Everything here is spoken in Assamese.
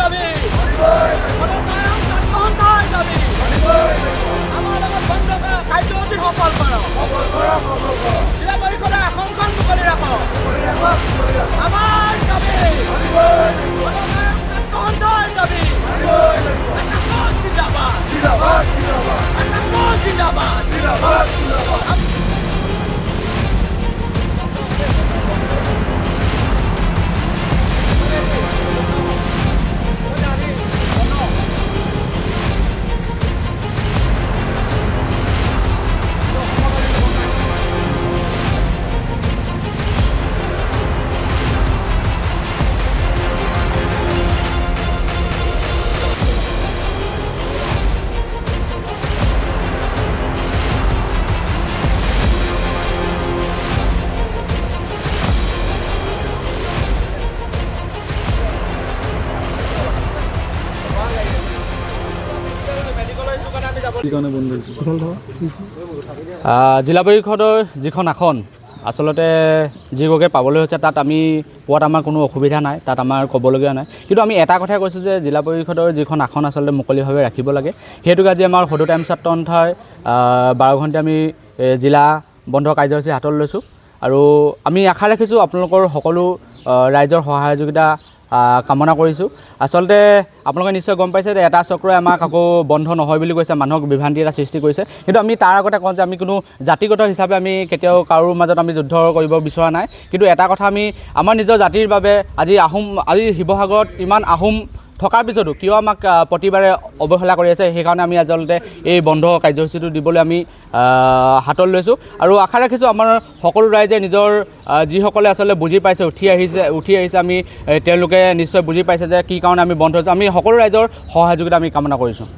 দাবি আমার আমার বন্ধ খাইতে হচ্ছে কপাল পাড়া কপাল পাড়া কপাল পাড়া জিলা পৰিষদৰ যিখন আসন, আচলতে যিগৰাকীয়ে পাবলৈ হৈছে তাত আমি পোৱাত আমাৰ কোনো অসুবিধা নাই, তাত আমাৰ ক'বলগীয়া নাই। কিন্তু আমি এটা কথাই কৈছোঁ যে জিলা পৰিষদৰ যিখন আসন আচলতে মুকলিভাৱে ৰাখিব লাগে। সেইটোকে আজি আমাৰ সদৌ টাইম ছাত্ৰ সন্থাৰ বাৰ ঘণ্টা আমি জিলা বন্ধ কাৰ্যসূচী হাতত লৈছোঁ। আৰু আমি আশা ৰাখিছোঁ আপোনালোকৰ সকলো ৰাইজৰ সহায় সহযোগিতা কামনা কৰিছোঁ। আচলতে আপোনালোকে নিশ্চয় গম পাইছে যে এটা চক্ৰই আমাক আকৌ বন্ধ নহয় বুলি কৈছে মানুহক বিভ্ৰান্তি এটা সৃষ্টি কৰিছে। কিন্তু আমি তাৰ আগতে কওঁ যে আমি কোনো জাতিগত হিচাপে আমি কেতিয়াও কাৰোৰ মাজত আমি যুদ্ধ কৰিব বিচৰা নাই। কিন্তু এটা কথা আমি আমাৰ নিজৰ জাতিৰ বাবে আজি আহোম আজি শিৱসাগৰত ইমান আহোম থকাৰ পিছতো কিয় আমাক প্ৰতিবাৰে অৱহেলা কৰি আছে সেইকাৰণে আমি আচলতে এই বন্ধ কাৰ্যসূচীটো দিবলৈ আমি হাতত লৈছোঁ। আৰু আশা ৰাখিছোঁ আমাৰ সকলো ৰাইজে নিজৰ যিসকলে আচলতে বুজি পাইছে উঠি আহিছে উঠি আহিছে আমি তেওঁলোকে নিশ্চয় বুজি পাইছে যে কি কাৰণে আমি বন্ধ হৈছোঁ। আমি সকলো ৰাইজৰ সহযোগিতা আমি কামনা কৰিছোঁ।